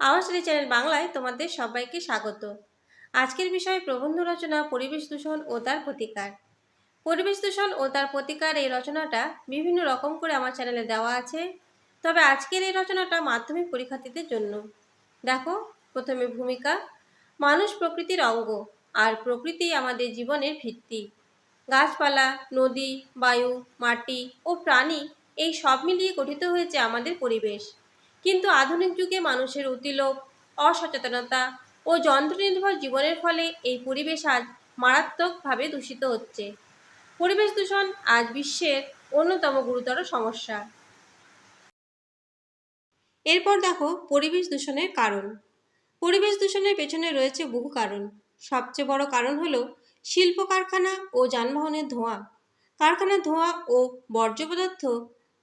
আওয়াজলি channel বাংলায় তোমাদের সবাইকে স্বাগত। আজকের বিষয় প্রবন্ধ রচনা, পরিবেশ দূষণ ও তার প্রতিকার। পরিবেশ দূষণ ও তার প্রতিকার এই রচনাটা বিভিন্ন রকম করে আমার চ্যানেলে দেওয়া আছে। তবে আজকের এই রচনাটা মাধ্যমিক পরীক্ষার্থীদের জন্য। দেখো, প্রথমে ভূমিকা, মানুষ প্রকৃতির অঙ্গ আর প্রকৃতি আমাদের জীবনের ভিত্তি। গাছপালা, নদী, বায়ু, মাটি ও প্রাণী এই সব মিলিয়ে গঠিত হয়েছে আমাদের পরিবেশ। কিন্তু আধুনিক যুগে মানুষের অতিলোভ অসচেতনতা ও যন্ত্রনির্ভর জীবনের ফলে এই পরিবেশ আজ মারাত্মকভাবে দূষিত হচ্ছে। পরিবেশ দূষণ আজ বিশ্বের অন্যতম গুরুতর সমস্যা। এরপর দেখো পরিবেশ দূষণের কারণ। পরিবেশ দূষণের পেছনে রয়েছে বহু কারণ। সবচেয়ে বড় কারণ হলো শিল্প কারখানা ও যানবাহনের ধোঁয়া। কারখানার ধোঁয়া ও বর্জ্য পদার্থ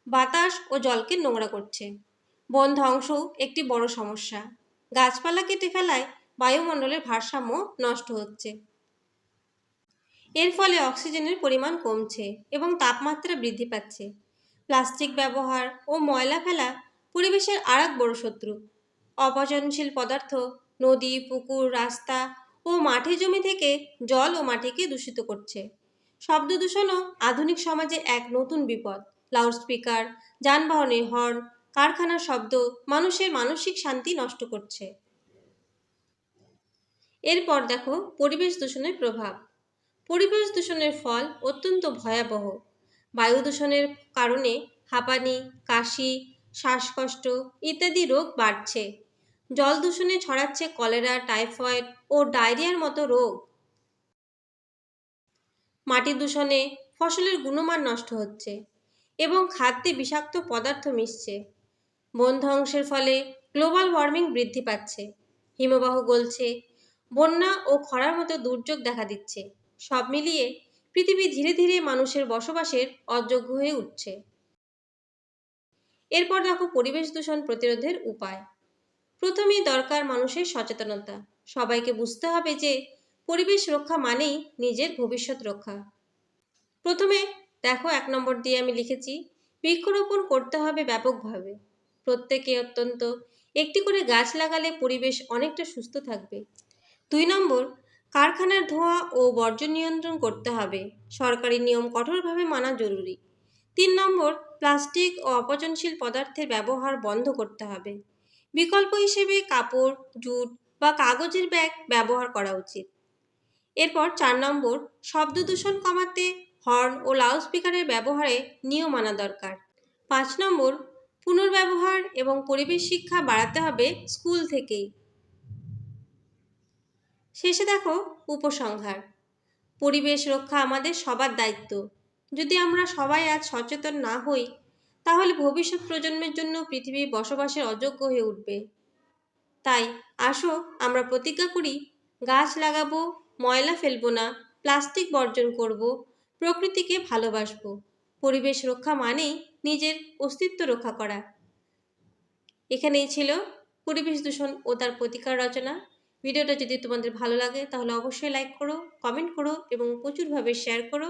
বাতাস ও জলকে নোংরা করছে। বন ধ্বংসও একটি বড় সমস্যা। গাছপালা কেটে ফেলায় বায়ুমণ্ডলের ভারসাম্য নষ্ট হচ্ছে। এর ফলে অক্সিজেনের পরিমাণ কমছে এবং তাপমাত্রা বৃদ্ধি পাচ্ছে। প্লাস্টিক ব্যবহার ও ময়লা ফেলা পরিবেশের আর এক বড় শত্রু। অপচনশীল পদার্থ, নদী, পুকুর, রাস্তা ও মাঠে জমি থেকে জল ও মাটিকে দূষিত করছে। শব্দ দূষণও আধুনিক সমাজে এক নতুন বিপদ। লাউডস্পিকার, যানবাহনের হর্ন কারখানার শব্দ মানুষের মানসিক শান্তি নষ্ট করছে। এরপর দেখো পরিবেশ দূষণের প্রভাব। পরিবেশ দূষণের ফল অত্যন্ত ভয়াবহ। বায়ু দূষণের কারণে হাঁপানি, কাশি, শ্বাসকষ্ট ইত্যাদি রোগ বাড়ছে। জল দূষণে ছড়াচ্ছে কলেরা, টাইফয়েড ও ডায়রিয়ার মতো রোগ। মাটি দূষণে ফসলের গুণমান নষ্ট হচ্ছে এবং খাদ্যে বিষাক্ত পদার্থ মিশছে। বন ধ্বংসের ফলে গ্লোবাল ওয়ার্মিং বৃদ্ধি পাচ্ছে। হিমবাহ গলছে। বন্যা ও খরার মতো দুর্যোগ দেখা দিচ্ছে। সব মিলিয়ে পৃথিবী ধীরে ধীরে মানুষের বসবাসের অযোগ্য হয়ে উঠছে। এরপর দেখো পরিবেশ দূষণ প্রতিরোধের উপায়। প্রথমেই দরকার মানুষের সচেতনতা। সবাইকে বুঝতে হবে যে পরিবেশ রক্ষা মানেই নিজের ভবিষ্যৎ রক্ষা। প্রথমে দেখো এক নম্বর দিয়ে আমি লিখেছি, বৃক্ষরোপণ করতে হবে ব্যাপকভাবে। প্রত্যেকে অত্যন্ত। একটি করে গাছ লাগালে পরিবেশ অনেকটা সুস্থ থাকবে। দুই নম্বর, কারখানার ধোঁয়া ও বর্জ্য নিয়ন্ত্রণ করতে হবে। সরকারি নিয়ম কঠোরভাবে মানা জরুরি। তিন নম্বর, প্লাস্টিক ও অপচনশীল পদার্থের ব্যবহার বন্ধ করতে হবে। বিকল্প হিসেবে কাপড়, জুট বা কাগজের ব্যাগ ব্যবহার করা উচিত। এরপর চার নম্বর, শব্দ দূষণ কমাতে হর্ন ও লাউডস্পিকারের ব্যবহারে নিয়ম আনা দরকার। পাঁচ নম্বর পুনর্ব্যবহার এবং পরিবেশ শিক্ষা বাড়াতে হবে স্কুল থেকেই। শেষে দেখো উপসংহার। পরিবেশ রক্ষা আমাদের সবার দায়িত্ব। যদি আমরা সবাই আজ সচেতন না হই, তাহলে ভবিষ্যৎ প্রজন্মের জন্য পৃথিবী বসবাসের অযোগ্য হয়ে উঠবে। তাই আসো আমরা প্রতিজ্ঞা করি, গাছ লাগাবো, ময়লা ফেলব না, প্লাস্টিক বর্জন করব, প্রকৃতিকে ভালোবাসবো। পরিবেশ রক্ষা মানেই নিজের অস্তিত্ব রক্ষা করা। এখানেই ছিল পরিবেশ দূষণ ও তার প্রতিকার রচনা। ভিডিওটা যদি তোমাদের ভালো লাগে, তাহলে অবশ্যই লাইক করো কমেন্ট করো এবং প্রচুরভাবে শেয়ার করো।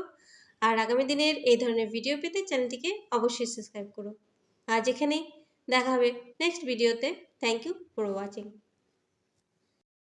আর আগামী দিনের এই ধরনের ভিডিও পেতে চ্যানেলটিকে অবশ্যই সাবস্ক্রাইব করো। আজ এখানেই দেখা হবে নেক্সট ভিডিওতে থ্যাংক ইউ ফর ওয়াচিং